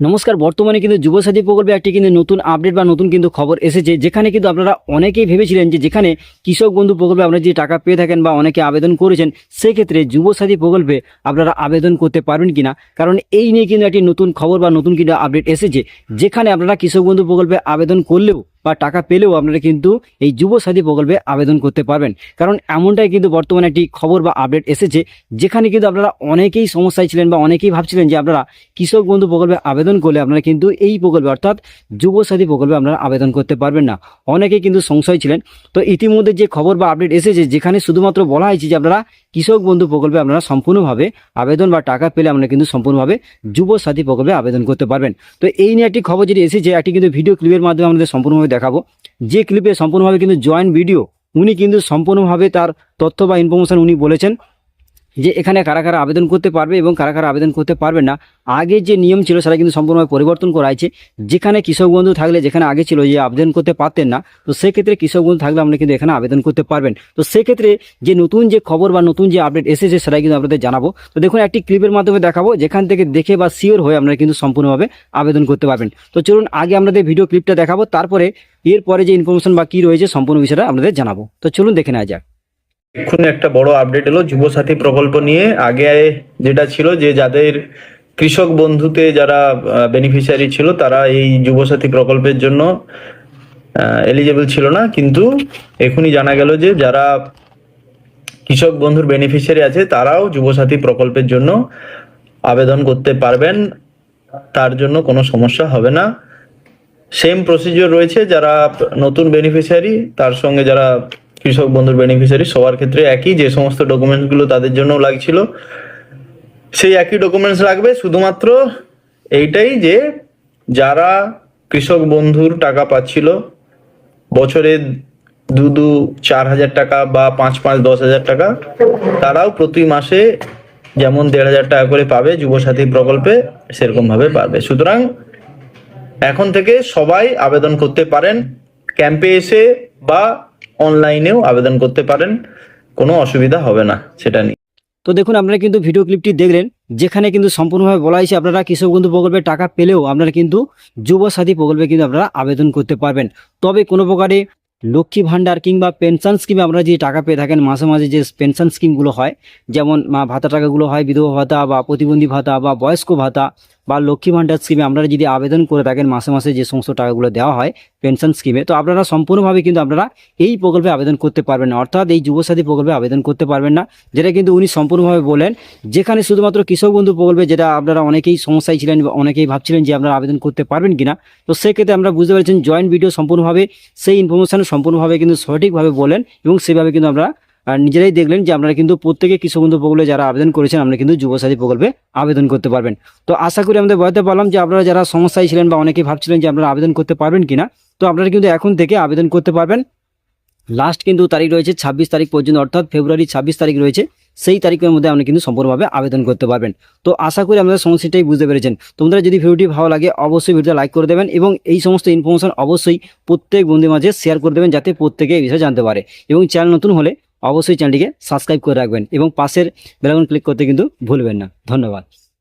নমস্কার, বর্তমানে কিন্তু যুবসাথী প্রকল্পে একটি কিন্তু নতুন আপডেট বা নতুন কিন্তু খবর এসেছে, যেখানে কিন্তু আপনারা অনেকেই ভেবেছিলেন যে যেখানে কৃষক বন্ধু প্রকল্পে আপনারা যে টাকা পেয়ে থাকেন বা অনেকে আবেদন করেছেন, সেক্ষেত্রে যুবসাথী প্রকল্পে আপনারা আবেদন করতে পারবেন কি না কারণ এই নিয়ে কিন্তু একটি নতুন খবর বা নতুন কিন্তু আপডেট এসেছে, যেখানে আপনারা কৃষক বন্ধু প্রকল্পে আবেদন করলেও বা টাকা পেলেও আপনারা কিন্তু এই যুবসাথী প্রকল্পে আবেদন করতে পারবেন। কারণ এমনটাই কিন্তু বর্তমানে একটি খবর বা আপডেট এসেছে, যেখানে কিন্তু আপনারা অনেকেই সমস্যায় ছিলেন বা অনেকেই ভাবছিলেন যে আপনারা কৃষক বন্ধু প্রকল্পে আবেদন করলে আপনারা কিন্তু এই প্রকল্পে অর্থাৎ যুবসাথী প্রকল্পে আপনারা আবেদন করতে পারবেন না। অনেকেই কিন্তু সংশয় ছিলেন। তো ইতিমধ্যে যে খবর বা আপডেট এসেছে, যেখানে শুধুমাত্র বলা হয়েছে যে আপনারা কৃষক বন্ধু প্রকল্পে আপনারা সম্পূর্ণভাবে আবেদন বা টাকা পেলে আপনারা কিন্তু সম্পূর্ণভাবে যুবসাথী প্রকল্পে আবেদন করতে পারবেন। তো এই নিয়ে একটি খবর যেটি এসেছে, একটি কিন্তু ভিডিও ক্লিপের মাধ্যমে আমাদের সম্পূর্ণভাবে দেখাবো। যে ক্লিপে সম্পূর্ণভাবে কিন্তু জয়েন্ট ভিডিও উনি কিন্তু সম্পূর্ণভাবে তার তথ্য বা ইনফরমেশান উনি বলেছেন। যে এখানে কারা কারা আবেদন করতে পারবে এবং কারা কারা আবেদন করতে পারবে না, আগে যে নিয়ম ছিল সেটা কিন্তু সম্পূর্ণভাবে পরিবর্তন করা হয়েছে। যেখানে কৃষক বন্ধু থাকলে যেখানে আগে ছিল যে আবেদন করতে পারতেন না, তো সেক্ষেত্রে কৃষক বন্ধু থাকলে আপনি কিন্তু এখানে আবেদন করতে পারবেন। তো সেক্ষেত্রে যে নতুন যে খবর বা নতুন যে আপডেট এসেছে সেটাই কিন্তু আপনাদের জানাব। তো দেখুন, একটি ক্লিপের মাধ্যমে দেখাবো, যেখান থেকে দেখে বা শিওর হয়ে আপনারা কিন্তু সম্পূর্ণভাবে আবেদন করতে পারবেন। তো চলুন, আগে আপনাদের ভিডিও ক্লিপটা দেখাবো, তারপরে এরপরে যে ইনফরমেশন বা কী রয়েছে, সম্পূর্ণ বিষয়টা আপনাদের জানাব। তো চলুন দেখে নেওয়া যাক। এক্ষুনি একটা বড় আপডেট এলো, যুবসাথী প্রকল্প নিয়ে। আগে যেটা ছিল যে, যাদের কৃষক বন্ধুতে যারা বেনিফিশিয়ারি ছিল, তারা এই যুবসাথী প্রকল্পের জন্য এলিজেবল ছিল না। কিন্তু এখনই জানা গেল যে, যারা কৃষক বন্ধুর বেনিফিশিয়ারি আছে, তারাও যুবসাথী প্রকল্পের জন্য আবেদন করতে পারবেন। তার জন্য কোনো সমস্যা হবে না। সেম প্রসিজিওর রয়েছে, যারা নতুন বেনিফিশিয়ারি তার সঙ্গে যারা কৃষক বন্ধুর বেনিফিশিয়ারি সবার ক্ষেত্রে একই, যে সমস্ত ডকুমেন্টসগুলো তাদের জন্য লাগছিল, সেই একই ডকুমেন্টস লাগবে। শুধুমাত্র এইটাই যে যারা কৃষক বন্ধুর টাকা পাচ্ছিল, বছরে দু দু, চার হাজার টাকা বা পাঁচ পাঁচ, দশ হাজার টাকা, তারাও প্রতি মাসে যেমন দেড় হাজার টাকা করে পাবে, যুবসাথী প্রকল্পে সেরকম ভাবে পাবে সুতরাং এখন থেকে সবাই আবেদন করতে পারেন। ক্যাম্পে এসে বা অনলাইনেও আবেদন করতে পারেন, কোনো অসুবিধা হবে না সেটা নিয়ে। তো দেখুন, আপনারা কিন্তু ভিডিও ক্লিপটি দেখলেন, যেখানে কিন্তু সম্পূর্ণভাবে বলা হয়েছে আপনারা কৃষক বন্ধু প্রকল্পে টাকা পেলেও আপনারা কিন্তু যুব সাথী প্রকল্পে কিন্তু আপনারা আবেদন করতে পারবেন। তবে কোনো প্রকারে লক্ষ্মী ভাণ্ডার কিংবা পেনশন স্কিমে আপনারা যে টাকা পেয়ে থাকেন, মাসে মাসে যে পেনশন স্কিমগুলো হয়, যেমন ভাতা টাকাগুলো হয়, বিধবা ভাতা বা প্রতিবন্ধী ভাতা বা বয়স্ক ভাতা বা লক্ষ্মী ভাণ্ডার স্কিমে আপনারা যদি আবেদন করে থাকেন মাসে মাসে যে সমস্ত টাকাগুলো দেওয়া হয় পেনশন স্কিমে তো আপনারা সম্পূর্ণভাবে কিন্তু আপনারা এই প্রকল্পে আবেদন করতে পারবেন না। অর্থাৎ এই যুবসাথী প্রকল্পে আবেদন করতে পারবেন না, যেটা কিন্তু উনি সম্পূর্ণভাবে বলেন। যেখানে শুধুমাত্র কৃষক বন্ধু প্রকল্পে যেটা আপনারা অনেকেই সমস্যায় ছিলেন বা অনেকেই ভাবছিলেন যে আপনারা আবেদন করতে পারবেন কিনা, তো সেক্ষেত্রে আমরা বুঝতে পারছেন জয়েন্ট ভিডিও সম্পূর্ণভাবে সেই ইনফরমেশন সম্পূর্ণভাবে কিন্তু সঠিকভাবে বলেন এবং সেভাবে কিন্তু আমরা আর নিজেরাই দেখলেন যে আপনারা কিন্তু প্রত্যেকে কৃষক বন্ধু প্রকল্পে যারা আবেদন করেছেন, আপনারা কিন্তু যুবসাথী প্রকল্পে আবেদন করতে পারবেন। তো আশা করি আমাদের বলতে পারলাম যে আপনারা যারা সমস্যায় ছিলেন বা অনেকেই ভাবছিলেন যে আপনারা আবেদন করতে পারবেন কিনা, তো আপনারা কিন্তু এখন থেকে আবেদন করতে পারবেন। লাস্ট কিন্তু তারিখ রয়েছে ছাব্বিশ তারিখ পর্যন্ত, অর্থাৎ ফেব্রুয়ারি ছাব্বিশ তারিখ রয়েছে, সেই তারিখের মধ্যে আপনি কিন্তু সম্পূর্ণভাবে আবেদন করতে পারবেন। তো আশা করি আপনাদের সমস্যাটাই বুঝতে পেরেছেন। তোমরা যদি ভিডিওটি ভালো লাগে, অবশ্যই ভিডিওটা লাইক করে দেবেন এবং এই সমস্ত ইনফরমেশন অবশ্যই প্রত্যেক বন্ধুর মাঝে শেয়ার করে দেবেন, যাতে প্রত্যেকে এই বিষয়ে জানতে পারে। এবং চ্যানেল নতুন হলে অবশ্যই চ্যানেলটিকে সাবস্ক্রাইব করে রাখবেন এবং পাশের বেলাগুন ক্লিক করতে কিন্তু ভুলবেন না। ধন্যবাদ।